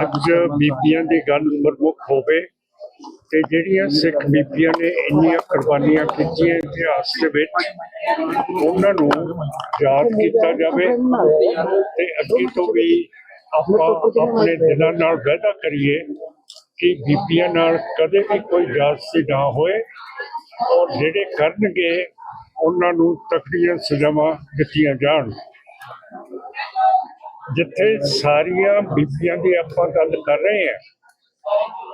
ਅੱਜ ਬੀਬੀਆਂ ਦੀ ਗੱਲ ਪ੍ਰਮੁੱਖ ਹੋਵੇ ਤੇ ਜਿਹੜੀਆਂ ਸਿੱਖ ਬੀਬੀਆਂ ਨੇ ਇੰਨੀਆਂ ਕੁਰਬਾਨੀਆਂ ਕੀਤੀਆਂ ਇਤਿਹਾਸ ਦੇ ਵਿੱਚ, ਉਹਨਾਂ ਨੂੰ ਯਾਦ ਕੀਤਾ ਜਾਵੇ ਤੇ ਅੱਗੇ ਤੋਂ ਵੀ ਆਪਾਂ ਆਪਣੇ ਦਿਲਾਂ ਨਾਲ ਵਾਅਦਾ ਕਰੀਏ ਕਿ ਬੀਬੀਆਂ ਨਾਲ ਕਦੇ ਵੀ ਕੋਈ ਜਾਸਤੀ ਨਾ ਹੋਏ ਔਰ ਜਿਹੜੇ ਕਰਨਗੇ, ਉਹਨਾਂ ਨੂੰ ਤਕੜੀਆਂ ਸਜ਼ਾਵਾਂ ਦਿੱਤੀਆਂ ਜਾਣ। ਜਿੱਥੇ ਸਾਰੀਆਂ ਬੀਬੀਆਂ ਦੀ ਆਪਾਂ ਗੱਲ ਕਰ ਰਹੇ ਹਾਂ,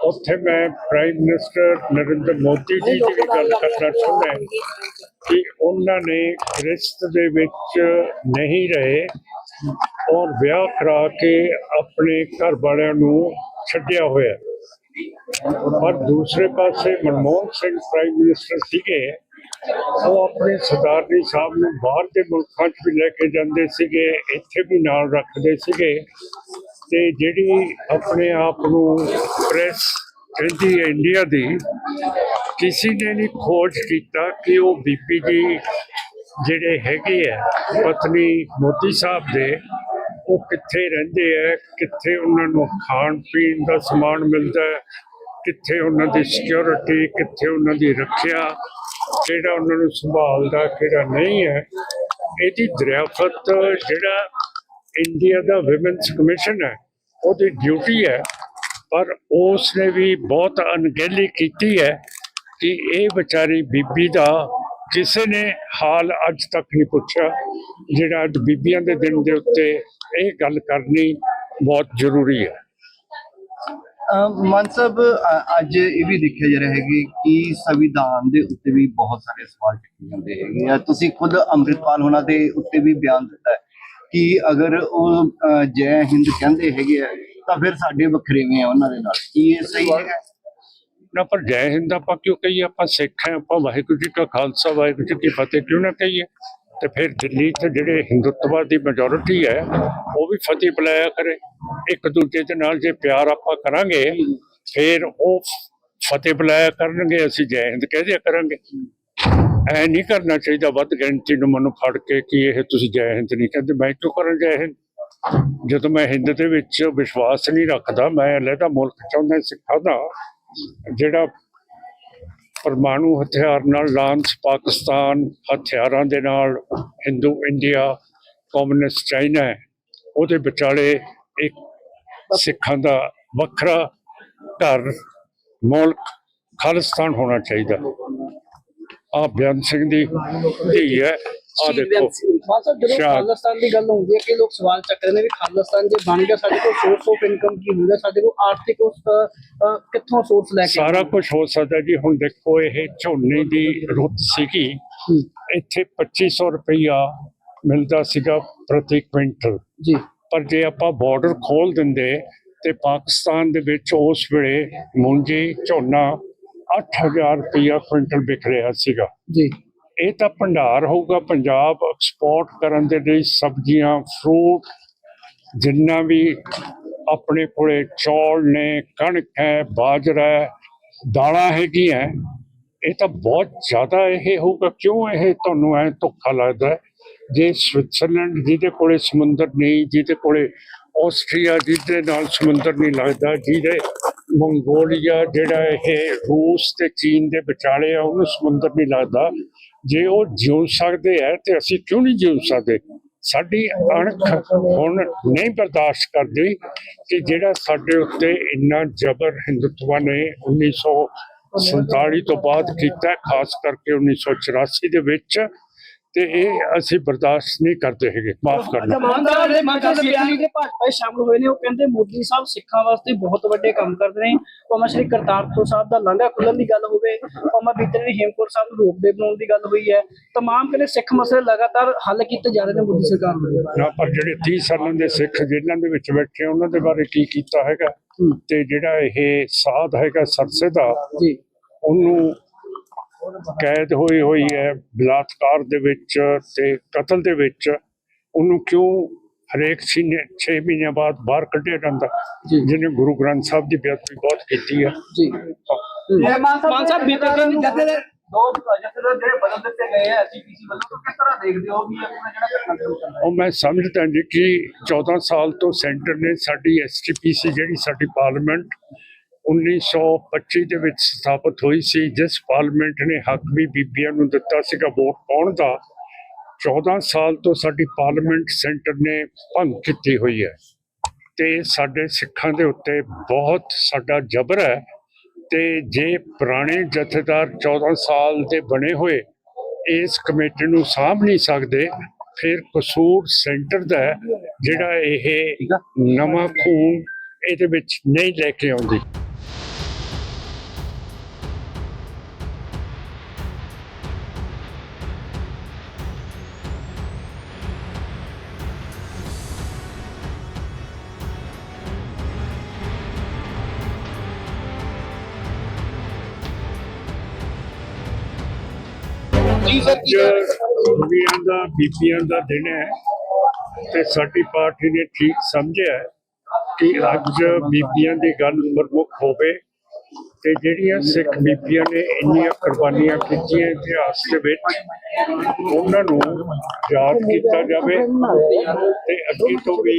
ਉੱਥੇ ਮੈਂ ਪ੍ਰਾਈਮ ਮਿਨਿਸਟਰ ਨਰਿੰਦਰ ਮੋਦੀ ਜੀ ਦੀ ਵੀ ਗੱਲ ਕਰਨਾ ਚਾਹੁੰਦਾ ਕਿ ਉਹਨਾਂ ਨੇ ਰਿਸ਼ਤ ਦੇ ਵਿੱਚ ਨਹੀਂ ਰਹੇ ਔਰ ਵਿਆਹ ਕਰਾ ਕੇ ਆਪਣੇ ਘਰ ਵਾਲਿਆਂ ਨੂੰ ਛੱਡਿਆ ਹੋਇਆ। ਪਰ ਦੂਸਰੇ ਪਾਸੇ ਮਨਮੋਹਨ ਸਿੰਘ ਪ੍ਰਾਈਮ ਮਿਨਿਸਟਰ ਸੀਗੇ ਉਹ ਆਪਣੇ ਸਰਦਾਰਨੀ ਸਾਹਿਬ ਨੂੰ ਬਾਹਰ ਦੇ ਮੁਲਕਾਂ 'ਚ ਵੀ ਲੈ ਕੇ ਜਾਂਦੇ ਸੀਗੇ, ਇੱਥੇ ਵੀ ਨਾਲ ਰੱਖਦੇ ਸੀਗੇ। ਤੇ ਜਿਹੜੀ ਆਪਣੇ ਆਪ ਨੂੰ ਪ੍ਰੈਸ ਕਹਿੰਦੀ ਹੈ ਇੰਡੀਆ ਦੀ, ਕਿਸੇ ਨੇ ਨਹੀਂ ਖੋਜ ਕੀਤਾ ਕਿ ਉਹ ਬੀਪੀ ਜੀ ਜਿਹੜੇ ਹੈਗੇ ਆ, ਪਤਨੀ ਮੋਦੀ ਸਾਹਿਬ ਦੇ, ਉਹ ਕਿੱਥੇ ਰਹਿੰਦੇ ਆ, ਕਿੱਥੇ ਉਹਨਾਂ ਨੂੰ ਖਾਣ ਪੀਣ ਦਾ ਸਮਾਨ ਮਿਲਦਾ ਹੈ ਕਿੱਥੇ ਉਹਨਾਂ ਦੀ ਸਿਕਿਉਰਿਟੀ ਕਿੱਥੇ ਉਹਨਾਂ ਦੀ ਰੱਖਿਆ। ਕਿਹੜਾ ਉਹਨਾਂ ਨੂੰ ਸੰਭਾਲਦਾ, ਕਿਹੜਾ ਨਹੀਂ ਹੈ, ਇਹਦੀ ਦਰਿਆਫਤ ਜਿਹੜਾ ਇੰਡੀਆ ਦਾ ਵਿਮਨਸ ਕਮਿਸ਼ਨ ਹੈ, ਉਹਦੀ ਡਿਊਟੀ ਹੈ, ਪਰ ਉਸ ਨੇ ਵੀ ਬਹੁਤ ਅਣਗਹਿਲੀ ਕੀਤੀ ਹੈ ਕਿ ਇਹ ਵਿਚਾਰੀ ਬੀਬੀ ਦਾ ਕਿਸੇ ਨੇ ਹਾਲ ਅੱਜ ਤੱਕ ਨਹੀਂ ਪੁੱਛਿਆ, ਜਿਹੜਾ ਅੱਜ ਬੀਬੀਆਂ ਦੇ ਦਿਨ ਦੇ ਉੱਤੇ ਇਹ ਗੱਲ ਕਰਨੀ ਬਹੁਤ ਜ਼ਰੂਰੀ ਹੈ। ਮਾਨ ਸਾਹਿਬ ਅੱਜ ਇਹ ਵੀ ਦੇਖਿਆ ਜਾ ਰਿਹਾ ਹੈ ਕਿ ਸੰਵਿਧਾਨ ਦੇ ਉੱਤੇ ਵੀ ਬਹੁਤ ਸਾਰੇ ਸਵਾਲ ਚੁੱਕੇ ਜਾਂਦੇ ਹੈਗੇ ਆ। ਤੁਸੀਂ ਖੁਦ ਅੰਮ੍ਰਿਤਪਾਲ ਹੋਣਾ ਦੇ ਉੱਤੇ ਵੀ ਬਿਆਨ ਦਿੱਤਾ ਹੈ ਕਿ ਅਗਰ ਉਹ ਜੈ ਹਿੰਦ ਕਹਿੰਦੇ ਹੈਗੇ ਆ ਤਾਂ ਫਿਰ ਸਾਡੇ ਵਖਰੇਵੇਂ ਆ ਉਹਨਾਂ ਦੇ ਨਾਲ। ਕੀ ਇਹ ਸਹੀ ਹੈਗਾ? ਨਾ ਪਰ ਜੈ ਹਿੰਦ ਆਪਾਂ ਕਿਉਂ ਕਹੀਏ? ਆਪਾਂ ਸਿੱਖ ਹਾਂ ਆਪਾਂ ਵਾਹਿਗੁਰੂ ਜੀ ਕਾ ਖਾਲਸਾ ਵਾਹਿਗੁਰੂ ਜੀ ਕੀ ਫਤਿਹ ਕਿਉਂ ਨਾ ਕਹੀਏ? ਤੇ ਫਿਰ ਦਿੱਲੀ 'ਚ ਜਿਹੜੇ ਹਿੰਦੁੱਤਵਾ ਮੈਜੋਰਿਟੀ ਹੈ, ਉਹ ਵੀ ਫਤਿਹ ਬੁਲਾਇਆ ਕਰੇ। ਇੱਕ ਦੂਜੇ ਦੇ ਨਾਲ ਜੇ ਪਿਆਰ ਆਪਾਂ ਕਰਾਂਗੇ, ਫਿਰ ਉਹ ਫਤਿਹ ਬੁਲਾਇਆ ਕਰਨਗੇ, ਅਸੀਂ ਜੈ ਹਿੰਦ ਕਹਿ ਦਿਆ ਕਰਾਂਗੇ। ਐ ਨਹੀਂ ਕਰਨਾ ਚਾਹੀਦਾ ਵੱਧ ਗਿਣਤੀ ਨੂੰ ਮੈਨੂੰ ਫੜ ਕੇ ਕਿ ਇਹ ਤੁਸੀਂ ਜੈ ਹਿੰਦ ਨਹੀਂ ਕਹਿੰਦੇ। ਮੈਂ ਕਿਉਂ ਕਰਾਂ ਜੈ ਹਿੰਦ? ਜਦੋਂ ਮੈਂ ਹਿੰਦ ਦੇ ਵਿੱਚ ਵਿਸ਼ਵਾਸ ਨਹੀਂ ਰੱਖਦਾ, ਮੈਂ ਅਲੱਗਾ ਮੁਲਕ ਚਾਹੁੰਦਾ, ਸਿੱਖਾਂ ਦਾ, ਜਿਹੜਾ ਪਰਮਾਣੂ ਹਥਿਆਰ ਨਾਲ ਲਾਂਸ ਪਾਕਿਸਤਾਨ ਹਥਿਆਰਾਂ ਦੇ ਨਾਲ ਹਿੰਦੂ, ਇੰਡੀਆ, ਕਮਿਊਨਿਸਟ ਚਾਈਨਾ ਹੈ। ਉਹਦੇ ਵਿਚਾਲੇ ਇੱਕ ਸਿੱਖਾਂ ਦਾ ਵੱਖਰਾ ਘਰ, ਮੁਲਕ, ਖਾਲਿਸਤਾਨ ਹੋਣਾ ਚਾਹੀਦਾ। ਆ ਬਿਆਨ ਸਿੰਘ ਦੀ ਧੀ ਹੈ। ਆ ਦੇਖੋ। ਮਾਸਾ ਜਦੋਂ। ਖਾਲਿਸਤਾਨ ਦੀ ਗੱਲ ਹੁੰਦੀ ਹੈ ਕਿ ਲੋਕ ਸਵਾਲ ਚੱਕਦੇ ਨੇ ਵੀ ਖਾਲਿਸਤਾਨ ਜੇ ਬਣ ਗਿਆ ਸਾਡੇ ਕੋਲ ਸੋਰਸ ਆਫ ਇਨਕਮ ਕੀ ਹੋਊਗਾ ਸਾਡੇ ਕੋਲ ਆਰਥਿਕ ਉਸ ਅ, ਅ, ਕਿੱਥੋਂ ਸੋਰਸ ਲੈ ਕੇ ਸਾਰਾ ਕੁਝ ਹੋ ਸਕਦਾ ਜੀ। ਹੁਣ ਦੇਖੋ ਇਹ ਝੋਨੇ ਦੀ ਰੁੱਤ ਸੀਗੀ। ਇੱਥੇ 2500 ਰੁਪਈਆ ਮਿਲਦਾ ਸੀਗਾ ਪ੍ਰਤੀ ਕੁਇੰਟਲ। ਜੀ। ਪਰ ਜੇ ਆਪਾਂ ਬਾਰਡਰ ਖੋਲ ਦਿੰਦੇ ਤੇ ਪਾਕਿਸਤਾਨ ਦੇ ਵਿੱਚ ਉਸ ਵੇਲੇ ਮੂੰਜੀ ਝੋਨਾ 8000 ਰੁਪਈਆ ਕੁਇੰਟਲ ਵਿਕ ਰਿਹਾ ਸੀਗਾ। ਜੀ। ਇਹ ਤਾਂ ਭੰਡਾਰ ਹੋਊਗਾ ਪੰਜਾਬ ਐਕਸਪੋਰਟ ਕਰਨ ਦੇ ਲਈ ਸਬਜ਼ੀਆਂ ਫਰੂਟ ਜਿੰਨਾ ਵੀ ਆਪਣੇ ਕੋਲੇ ਚੌਲ ਨੇ, ਕਣਕ ਹੈ, ਬਾਜਰਾ ਹੈ, ਦਾਲਾਂ ਹੈਗੀਆਂ, ਇਹ ਤਾਂ ਬਹੁਤ ਜ਼ਿਆਦਾ ਇਹ ਹੋਊਗਾ। ਕਿਉਂ ਇਹ ਤੁਹਾਨੂੰ ਐ ਧੋਖਾ ਲੱਗਦਾ ਜੇ ਸਵਿਟਜ਼ਰਲੈਂਡ ਜਿਹਦੇ ਕੋਲੇ ਸਮੁੰਦਰ ਨਹੀਂ, ਜਿਹਦੇ ਕੋਲੇ ਆਸਟਰੀਆ ਜਿਹਦੇ ਨਾਲ ਸਮੁੰਦਰ ਨਹੀਂ ਲੱਗਦਾ, ਜਿਹਦੇ ਮੰਗੋਲੀਆ ਜਿਹੜਾ ਇਹ ਰੂਸ ਤੇ ਚੀਨ ਦੇ ਵਿਚਾਲੇ ਆ, ਉਹਨੂੰ ਸਮੁੰਦਰ ਨਹੀਂ ਲੱਗਦਾ। ਜੇ ਉਹ ਜਿਉ ਸਕਦੇ ਹੈ ਤੇ ਅਸੀਂ ਕਿਉਂ ਨਹੀਂ ਜਿਉ ਸਕਦੇ? ਸਾਡੀ ਅਣਖ ਹੁਣ ਨਹੀਂ ਬਰਦਾਸ਼ਤ ਕਰਦੀ ਕਿ ਜਿਹੜਾ ਸਾਡੇ ਉੱਤੇ ਇੰਨਾ ਜ਼ਬਰ ਹਿੰਦੁਤਵਾ ਨੇ 1947 ਤੋਂ ਬਾਅਦ ਕੀਤਾ, ਖਾਸ ਕਰਕੇ 1984 ਦੇ ਵਿੱਚ ਤੇ ਇਹ ਅਸੀਂ ਬਰਦਾਸ਼ਤ ਨਹੀਂ ਕਰਦੇ ਹੈਗੇ ਮਾਫ ਕਰਨਾ। ਮਾਨਦਾਰ ਦੇ ਮਾਨਦਾਰ ਦੇ ਬਿਆਨ ਦੇ ਭਾਜਪਾ ਸ਼ਾਮਲ ਹੋਏ ਨੇ ਉਹ ਕਹਿੰਦੇ ਮੋਦੀ ਸਾਹਿਬ ਸਿੱਖਾਂ ਵਾਸਤੇ ਬਹੁਤ ਵੱਡੇ ਕੰਮ ਕਰਦੇ ਨੇ। ਭਾਵੇਂ ਸ਼੍ਰੀ ਕਰਤਾਰਪੁਰ ਸਾਹਿਬ ਦਾ ਲਾਂਘਾ ਖੁੱਲਣ ਦੀ ਗੱਲ ਹੋਵੇ ਭਾਵੇਂ ਬੀਤੇ ਨੇ ਹੇਮਕੁੰਟ ਸਾਹਿਬ ਨੂੰ ਰੋਕਦੇ ਬਣਾਉਣ ਦੀ ਗੱਲ ਹੋਈ ਹੈ ਤਮਾਮ ਕਹਿੰਦੇ ਸਿੱਖ ਮਸਲੇ ਲਗਾਤਾਰ ਹੱਲ ਕੀਤੇ ਜਾ ਰਹੇ ਨੇ ਮੋਦੀ ਸਰਕਾਰ ਵੱਲੋਂ ਨਾ ਪਰ ਜਿਹੜੇ 30 ਸਾਲਾਂ ਦੇ ਸਿੱਖ ਜੇਲ੍ਹਾਂ ਦੇ ਵਿੱਚ ਬੈਠੇ ਉਹਨਾਂ ਦੇ ਬਾਰੇ ਕੀ ਕੀਤਾ ਹੈਗਾ। ਤੇ ਜਿਹੜਾ ਇਹ ਸਾਧ ਹੈਗਾ ਸਰਸੇ ਦਾ ਜੀ। ਉਹਨੂੰ ਕੈਦ ਹੋਈ ਹੋਈ ਹੈ ਬਲਾਤਕਾਰ ਦੇ ਵਿੱਚ ਤੇ ਕਤਲ ਦੇ ਵਿੱਚ। ਉਹਨੂੰ ਕਿਉਂ ਹਰੇਕ 6 ਮਹੀਨਿਆਂ ਬਾਅਦ ਬਾਹਰ ਕੱਢਿਆ ਜਾਂਦਾ। ਜਿਹਨੇ ਗੁਰੂ ਗ੍ਰੰਥ ਸਾਹਿਬ ਦੀ ਬੇਅਦਬੀ ਬਹੁਤ ਕੀਤੀ ਹੈ। ਜੀ। ਮਾਨ ਸਾਹਿਬ ਬੀਤੇ ਦਿਨ ਦੋ ਜਥੇਦਾਰ ਜਿਹੜੇ ਬਦਲ ਦਿੱਤੇ ਗਏ ਆ ਐਸਜੀਪੀਸੀ ਵੱਲੋਂ ਤਾਂ ਕਿਸ ਤਰ੍ਹਾਂ ਦੇਖਦੇ ਹੋ ਵੀ ਆਪਣਾ ਜਿਹੜਾ ਘਟਨਾਕ੍ਰਮ ਚੱਲ ਰਿਹਾ ਉਹ ਮੈਂ ਸਮਝਦਾ ਜੀ ਕਿ 14 ਸਾਲ ਤੋਂ ਸੈਂਟਰ ਨੇ ਸਾਡੀ ਐਸਟੀਪੀਸੀ ਜਿਹੜੀ ਸਾਡੀ ਪਾਰਲੀਮੈਂਟ 1925 ਦੇ ਵਿੱਚ ਸਥਾਪਿਤ ਹੋਈ ਸੀ ਜਿਸ ਪਾਰਲੀਮੈਂਟ ਨੇ ਹੱਕ ਵੀ ਬੀਬੀਆਂ ਨੂੰ ਦਿੱਤਾ ਸੀਗਾ ਵੋਟ ਪਾਉਣ ਦਾ। 14 ਸਾਲ ਤੋਂ ਸਾਡੀ ਪਾਰਲੀਮੈਂਟ ਸੈਂਟਰ ਨੇ ਭੰਗ ਕੀਤੀ ਹੋਈ ਹੈ ਤੇ ਸਾਡੇ ਸਿੱਖਾਂ ਦੇ ਉੱਤੇ ਬਹੁਤ ਸਾਡਾ ਜ਼ਬਰ ਹੈ ਤੇ ਜੇ ਪੁਰਾਣੇ ਜਥੇਦਾਰ 14 ਸਾਲ ਦੇ ਬਣੇ ਹੋਏ ਇਸ ਕਮੇਟੀ ਨੂੰ ਸਾਂਭ ਨਹੀਂ ਸਕਦੇ ਫਿਰ ਕਸੂਰ ਸੈਂਟਰ ਦਾ ਜਿਹੜਾ ਇਹ ਨਵਾਂ ਖੂਨ ਇਹਦੇ ਵਿੱਚ ਨਹੀਂ ਲੈ ਕੇ ਆਉਂਦੀ। ਸਰ ਅੱਜ ਬੀਬੀਆਂ ਦਾ ਬੀਬੀਆਂ ਦਾ ਦਿਨ ਹੈ ਤੇ ਸਾਡੀ ਪਾਰਟੀ ਨੇ ਠੀਕ ਸਮਝਿਆ ਕਿ ਅੱਜ ਬੀਬੀਆਂ ਦੀ ਗੱਲ ਪ੍ਰਮੁੱਖ ਹੋਵੇ ਤੇ ਜਿਹੜੀਆਂ ਸਿੱਖ ਬੀਬੀਆਂ ਨੇ ਇੰਨੀਆਂ ਕੁਰਬਾਨੀਆਂ ਕੀਤੀਆਂ ਇਤਿਹਾਸ ਦੇ ਵਿੱਚ, ਉਹਨਾਂ ਨੂੰ ਯਾਦ ਕੀਤਾ ਜਾਵੇ ਤੇ ਅੱਗੇ ਤੋਂ ਵੀ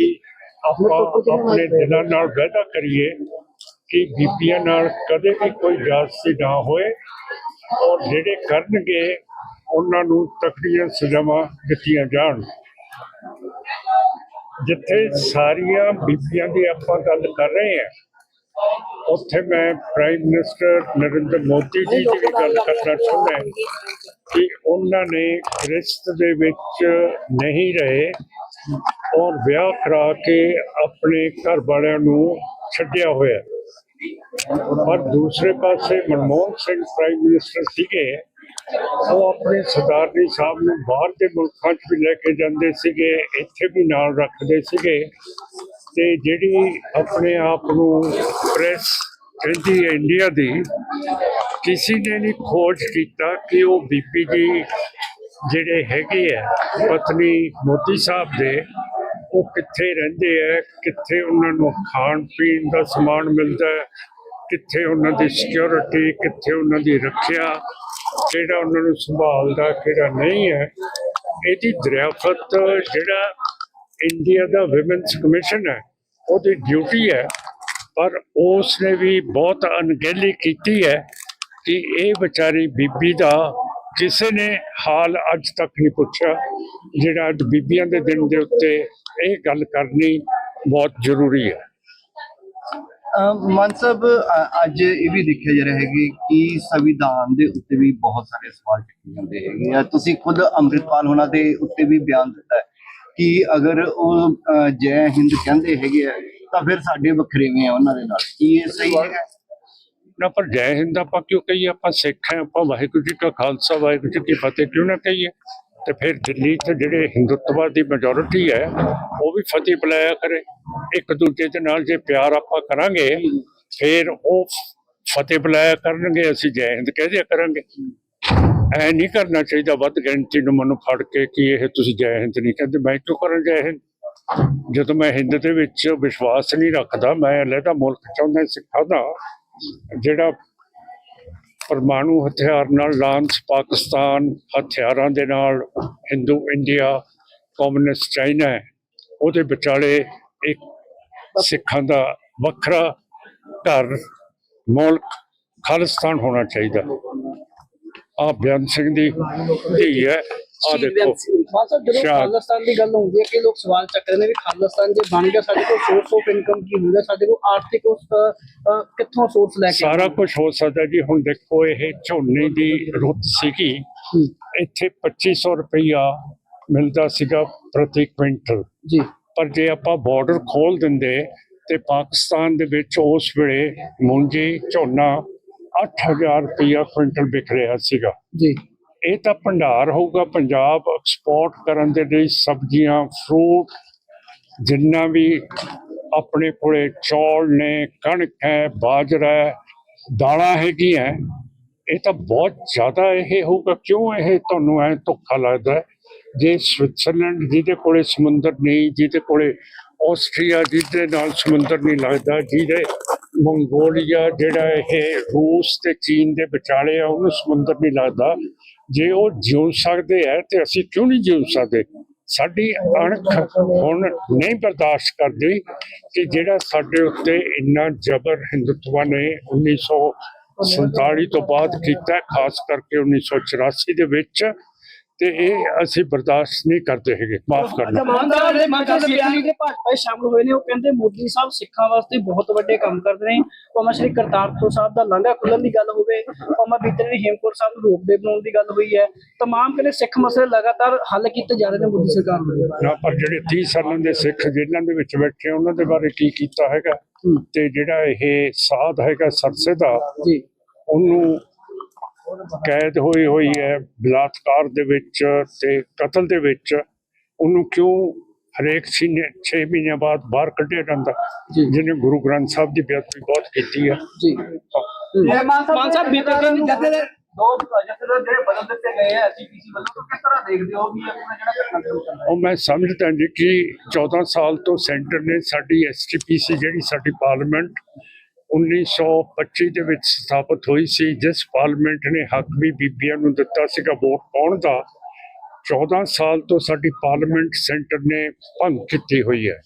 ਆਪਾਂ ਆਪਣੇ ਦਿਲਾਂ ਨਾਲ ਵਾਅਦਾ ਕਰੀਏ ਕਿ ਬੀਬੀਆਂ ਨਾਲ ਕਦੇ ਵੀ ਕੋਈ ਜਾਸਤੀ ਨਾ ਹੋਏ ਔਰ ਜਿਹੜੇ ਕਰਨਗੇ ਉਹਨਾਂ ਨੂੰ ਤਕੜੀਆਂ ਸਜ਼ਾਵਾਂ ਦਿੱਤੀਆਂ ਜਾਣ। ਜਿੱਥੇ ਸਾਰੀਆਂ ਬੀਬੀਆਂ ਦੀ ਆਪਾਂ ਗੱਲ ਕਰ ਰਹੇ ਹਾਂ, ਉੱਥੇ ਮੈਂ ਪ੍ਰਾਈਮ ਮਿਨਿਸਟਰ ਨਰਿੰਦਰ ਮੋਦੀ ਜੀ ਦੀ ਵੀ ਗੱਲ ਕਰਨਾ ਚਾਹੁੰਦਾ ਕਿ ਉਹਨਾਂ ਨੇ ਰਿਸ਼ਤ ਦੇ ਵਿੱਚ ਨਹੀਂ ਰਹੇ ਔਰ ਵਿਆਹ ਕਰਾ ਕੇ ਆਪਣੇ ਘਰ ਵਾਲਿਆਂ ਨੂੰ ਛੱਡਿਆ ਹੋਇਆ। ਪਰ ਦੂਸਰੇ ਪਾਸੇ ਮਨਮੋਹਨ ਸਿੰਘ ਪ੍ਰਾਈਮ ਮਿਨਿਸਟਰ ਸੀਗੇ ਉਹ ਆਪਣੇ ਸਰਦਾਰਨੀ ਸਾਹਿਬ ਨੂੰ ਬਾਹਰ ਦੇ ਮੁਲਕਾਂ 'ਚ ਵੀ ਲੈ ਕੇ ਜਾਂਦੇ ਸੀਗੇ, ਇੱਥੇ ਵੀ ਨਾਲ ਰੱਖਦੇ ਸੀਗੇ। ਤੇ ਜਿਹੜੀ ਆਪਣੇ ਆਪ ਨੂੰ ਪ੍ਰੈਸ ਕਹਿੰਦੀ ਹੈ ਇੰਡੀਆ ਦੀ, ਕਿਸੇ ਨੇ ਨਹੀਂ ਖੋਜ ਕੀਤਾ ਕਿ ਉਹ ਬੀਬੀ ਜੀ ਜਿਹੜੇ ਹੈਗੇ ਆ, ਪਤਨੀ ਮੋਦੀ ਸਾਹਿਬ ਦੇ, ਉਹ ਕਿੱਥੇ ਰਹਿੰਦੇ ਆ, ਕਿੱਥੇ ਉਹਨਾਂ ਨੂੰ ਖਾਣ ਪੀਣ ਦਾ ਸਮਾਨ ਮਿਲਦਾ, ਕਿੱਥੇ ਉਹਨਾਂ ਦੀ ਸਿਕਿਉਰਿਟੀ ਕਿੱਥੇ ਉਹਨਾਂ ਦੀ ਰੱਖਿਆ। ਕਿਹੜਾ ਉਹਨਾਂ ਨੂੰ ਸੰਭਾਲਦਾ, ਕਿਹੜਾ ਨਹੀਂ ਹੈ, ਇਹਦੀ ਦਰਿਆਫਤ ਜਿਹੜਾ ਇੰਡੀਆ ਦਾ ਵਿਮਨਸ ਕਮਿਸ਼ਨ ਹੈ, ਉਹਦੀ ਡਿਊਟੀ ਹੈ, ਪਰ ਉਸ ਨੇ ਵੀ ਬਹੁਤ ਅਣਗਹਿਲੀ ਕੀਤੀ ਹੈ ਕਿ ਇਹ ਵਿਚਾਰੀ ਬੀਬੀ ਦਾ ਕਿਸੇ ਨੇ ਹਾਲ ਅੱਜ ਤੱਕ ਨਹੀਂ ਪੁੱਛਿਆ, ਜਿਹੜਾ ਅੱਜ ਬੀਬੀਆਂ ਦੇ ਦਿਨ ਦੇ ਉੱਤੇ ਇਹ ਗੱਲ ਕਰਨੀ ਬਹੁਤ ਜ਼ਰੂਰੀ ਹੈ। ਮਨ ਸਾਹਿਬ ਅੱਜ ਇਹ ਵੀ ਦੇਖਿਆ ਜਾ ਰਿਹਾ ਹੈ ਕਿ ਸੰਵਿਧਾਨ ਦੇ ਉੱਤੇ ਵੀ ਬਹੁਤ ਸਾਰੇ ਸਵਾਲ ਚੁੱਕੇ ਜਾਂਦੇ ਹੈਗੇ ਆ। ਤੁਸੀਂ ਖੁਦ ਅੰਮ੍ਰਿਤਪਾਲ ਹੋਣਾ ਦੇ ਉੱਤੇ ਵੀ ਬਿਆਨ ਦਿੱਤਾ ਕਿ ਅਗਰ ਉਹ ਜੈ ਹਿੰਦ ਕਹਿੰਦੇ ਹੈਗੇ ਆ, ਤਾਂ ਫਿਰ ਸਾਡੇ ਵਖਰੇਵੇਂ ਆ ਉਹਨਾਂ ਦੇ ਨਾਲ। ਕੀ ਇਹ ਸਹੀ ਹੈਗਾ? ਨਾ, ਪਰ ਜੈ ਹਿੰਦ ਆਪਾਂ ਕਿਉਂ ਕਹੀਏ? ਆਪਾਂ ਸਿੱਖ ਹਾਂ, ਆਪਾਂ ਵਾਹਿਗੁਰੂ ਜੀ ਕਾ ਖਾਲਸਾ, ਵਾਹਿਗੁਰੂ ਜੀ ਕੀ ਫਤਿਹ ਕਿਉਂ ਨਾ ਕਹੀਏ? ਤੇ ਫਿਰ ਦਿੱਲੀ 'ਚ ਜਿਹੜੇ ਹਿੰਦੁੱਤਵਾ ਦੀ ਮੈਜੋਰਿਟੀ ਹੈ, ਉਹ ਵੀ ਫਤਿਹ ਬੁਲਾਇਆ ਕਰੇ। ਇੱਕ ਦੂਜੇ ਦੇ ਨਾਲ ਜੇ ਪਿਆਰ ਆਪਾਂ ਕਰਾਂਗੇ, ਫਿਰ ਉਹ ਫਤਿਹ ਬੁਲਾਇਆ ਕਰਨਗੇ, ਅਸੀਂ ਜੈ ਹਿੰਦ ਕਹਿ ਦਿਆ ਕਰਾਂਗੇ। ਐ ਨਹੀਂ ਕਰਨਾ ਚਾਹੀਦਾ ਵੱਧ ਗਿਣਤੀ ਨੂੰ ਮੈਨੂੰ ਫੜ ਕੇ ਕਿ ਇਹ ਤੁਸੀਂ ਜੈ ਹਿੰਦ ਨਹੀਂ ਕਹਿੰਦੇ। ਮੈਂ ਕਿਉਂ ਕਰਾਂ ਜੈ ਹਿੰਦ? ਜਦੋਂ ਮੈਂ ਹਿੰਦ ਦੇ ਵਿੱਚ ਵਿਸ਼ਵਾਸ ਨਹੀਂ ਰੱਖਦਾ, ਮੈਂ ਅਲੱਗਾ ਮੁਲਕ ਚਾਹੁੰਦਾ, ਸਿੱਖਾਂ ਦਾ ਜਿਹੜਾ ਪਰਮਾਣੂ ਹਥਿਆਰ ਨਾਲ ਲਾਂਸ ਪਾਕਿਸਤਾਨ ਹਥਿਆਰਾਂ ਦੇ ਨਾਲ ਹਿੰਦੂ ਇੰਡੀਆ ਕਮਿਊਨਿਸਟ ਚਾਈਨਾ ਹੈ, ਉਹਦੇ ਵਿਚਾਲੇ ਇੱਕ ਸਿੱਖਾਂ ਦਾ ਵੱਖਰਾ ਘਰ ਮੁਲਕ ਖਾਲਿਸਤਾਨ ਹੋਣਾ ਚਾਹੀਦਾ। ਆ ਬਿਆਨ ਸਿੰਘ ਦੀ ਧੀ ਹੈ। ਦੇਖੋ। ਮਾਨ ਸਾਹਿਬ ਜਦੋਂ ਸ਼ਾਇਦ। ਖਾਲਿਸਤਾਨ ਦੀ ਗੱਲ ਹੁੰਦੀ ਹੈ ਕਿ ਲੋਕ ਸਵਾਲ ਚੱਕਦੇ ਨੇ ਵੀ ਖਾਲਿਸਤਾਨ ਜੇ ਬਣ ਗਿਆ ਸਾਡੇ ਕੋਲ ਸੋਰਸ ਆਫ ਇਨਕਮ ਕੀ ਹੁੰਦਾ? ਸਾਡੇ ਕੋਲ ਆਰਥਿਕ ਉਸ ਅ, ਅ, ਕਿੱਥੋਂ ਸੋਰਸ ਲੈ ਕੇ ਸਾਰਾ ਕੁਝ ਹੋ ਸਕਦਾ ਜੀ। ਹੁਣ ਦੇਖੋ ਇਹ ਝੋਨੇ ਦੀ ਰੁੱਤ ਸੀਗੀ। ਇੱਥੇ 2500 ਰੁਪਈਆ ਮਿਲਦਾ ਸੀਗਾ ਪ੍ਰਤੀ ਕੁਇੰਟਲ। ਜੀ। ਪਰ ਜੇ ਆਪਾਂ ਬਾਰਡਰ ਖੋਲ ਦਿੰਦੇ ਤੇ ਪਾਕਿਸਤਾਨ ਦੇ ਵਿੱਚ ਉਸ ਵੇਲੇ ਮੂੰਜੀ ਝੋਨਾ 8000 ਰੁਪਈਆ ਕੁਇੰਟਲ ਵਿਕ ਰਿਹਾ ਸੀਗਾ। ਜੀ। ਇਹ ਤਾਂ ਭੰਡਾਰ ਹੋਊਗਾ ਪੰਜਾਬ ਐਕਸਪੋਰਟ ਕਰਨ ਦੇ ਲਈ ਸਬਜ਼ੀਆਂ ਫਰੂਟ ਜਿੰਨਾ ਵੀ ਆਪਣੇ ਕੋਲੇ ਚੌਲ ਨੇ, ਕਣਕ ਹੈ, ਬਾਜਰਾ ਹੈ, ਦਾਲਾਂ ਹੈਗੀਆਂ ਇਹ ਤਾਂ ਬਹੁਤ ਜ਼ਿਆਦਾ ਇਹ ਹੋਊਗਾ। ਕਿਉਂ ਇਹ ਤੁਹਾਨੂੰ ਐ ਧੋਖਾ ਲੱਗਦਾ ਜੇ ਸਵਿਟਜ਼ਰਲੈਂਡ ਜਿਹਦੇ ਕੋਲੇ ਸਮੁੰਦਰ ਨਹੀਂ, ਜਿਹਦੇ ਕੋਲੇ ਆਸਟਰੀਆ ਜਿਹਦੇ ਨਾਲ ਸਮੁੰਦਰ ਨਹੀਂ ਲੱਗਦਾ, ਜਿਹਦੇ ਮੰਗੋਲੀਆ ਜਿਹੜਾ ਇਹ ਰੂਸ ਤੇ ਚੀਨ ਦੇ ਵਿਚਾਲੇ ਆ, ਉਹਨੂੰ ਸਮੁੰਦਰ ਨਹੀਂ ਲੱਗਦਾ। ਜੇ ਉਹ ਜਿਉ ਸਕਦੇ ਹੈ ਤੇ ਅਸੀਂ ਕਿਉਂ ਨਹੀਂ ਜਿਉ ਸਕਦੇ? ਸਾਡੀ ਅਣਖ ਹੁਣ ਨਹੀਂ ਬਰਦਾਸ਼ਤ ਕਰਦੀ ਕਿ ਜਿਹੜਾ ਸਾਡੇ ਉੱਤੇ ਇੰਨਾ ਜ਼ਬਰ ਹਿੰਦੂਤਵਾ ਨੇ 1947 ਤੋਂ ਬਾਅਦ ਕੀਤਾ, ਖਾਸ ਕਰਕੇ 1984 ਦੇ ਵਿੱਚ ਤੇ ਇਹ ਅਸੀਂ ਬਰਦਾਸ਼ਤ ਨਹੀਂ ਕਰਦੇ ਹੈਗੇ ਮਾਫ ਕਰਨਾ। ਮਾਨ ਸਾਹਿਬ ਦੇ ਮਾਨ ਸਾਹਿਬ ਬਿਆਨੀ ਦੇ ਭਾਜਪਾ ਸ਼ਾਮਲ ਹੋਏ ਨੇ ਉਹ ਕਹਿੰਦੇ ਮੋਦੀ ਸਾਹਿਬ ਸਿੱਖਾਂ ਵਾਸਤੇ ਬਹੁਤ ਵੱਡੇ ਕੰਮ ਕਰਦੇ ਨੇ। ਭਾਵੇਂ ਸ਼੍ਰੀ ਕਰਤਾਰਪੁਰ ਸਾਹਿਬ ਦਾ ਲਾਂਘਾ ਖੁੱਲਣ ਦੀ ਗੱਲ ਹੋਵੇ ਭਾਵੇਂ ਬੀਤੇ ਦਿਨ ਹੇਮਕੁੰਟ ਸਾਹਿਬ ਨੂੰ ਰੋਪਵੇ ਬਣਾਉਣ ਦੀ ਗੱਲ ਹੋਈ ਹੈ ਤਮਾਮ ਕਹਿੰਦੇ ਸਿੱਖ ਮਸਲੇ ਲਗਾਤਾਰ ਹੱਲ ਕੀਤੇ ਜਾ ਰਹੇ ਨੇ ਮੋਦੀ ਸਰਕਾਰ ਵੱਲੋਂ। ਨਾ ਪਰ ਜਿਹੜੇ 30 ਸਾਲਾਂ ਦੇ ਸਿੱਖ ਜੇਲ੍ਹਾਂ ਦੇ ਵਿੱਚ ਬੈਠੇ ਉਹਨਾਂ ਦੇ ਬਾਰੇ ਕੀ ਕੀਤਾ ਹੈਗਾ? ਤੇ ਜਿਹੜਾ ਇਹ ਸਾਧ ਹੈਗਾ ਸਰਸੇ ਦਾ ਜੀ। ਉਹਨੂੰ ਕੈਦ ਹੋਈ ਹੋਈ ਹੈ ਬਲਾਤਕਾਰ ਦੇ ਵਿੱਚ ਤੇ ਕਤਲ ਦੇ ਵਿੱਚ। ਉਹਨੂੰ ਕਿਉਂ ਹਰੇਕ 6 ਮਹੀਨਿਆਂ ਬਾਅਦ ਬਾਹਰ ਕੱਢਿਆ ਜਾਂਦਾ। ਜਿਹਨੇ ਗੁਰੂ ਗ੍ਰੰਥ ਸਾਹਿਬ ਦੀ ਬੇਅਦਬੀ ਬਹੁਤ ਕੀਤੀ ਹੈ। ਜੀ। ਮਾਨ ਸਾਹਿਬ ਬੀਤੇ ਦਿਨ ਦੋ ਜਥੇਦਾਰ ਜਿਹੜੇ ਬਦਲ ਦਿੱਤੇ ਗਏ ਆ ਐਸਜੀਪੀਸੀ ਵੱਲੋਂ ਤਾਂ ਕਿਸ ਤਰ੍ਹਾਂ ਦੇਖਦੇ ਹੋ ਵੀ ਆਪਣਾ ਜਿਹੜਾ ਘਟਨਾਕ੍ਰਮ ਚੱਲ ਰਿਹਾ ਉਹ ਮੈਂ ਸਮਝਦਾ ਜੀ ਕਿ 14 ਸਾਲ ਤੋਂ ਸੈਂਟਰ ਨੇ ਸਾਡੀ ਐਸਟੀਪੀਸੀ ਜਿਹੜੀ ਸਾਡੀ ਪਾਰਲੀਮੈਂਟ 1925 ਦੇ ਵਿੱਚ ਸਥਾਪਿਤ ਹੋਈ ਸੀ, ਜਿਸ ਪਾਰਲੀਮੈਂਟ ਨੇ ਹੱਕ ਵੀ ਬੀਬੀਆਂ ਨੂੰ ਦਿੱਤਾ ਸੀਗਾ ਵੋਟ ਪਾਉਣ ਦਾ। 14 ਸਾਲ ਤੋਂ ਸਾਡੀ ਪਾਰਲੀਮੈਂਟ ਸੈਂਟਰ ਨੇ ਭੰਗ ਕੀਤੀ ਹੋਈ ਹੈ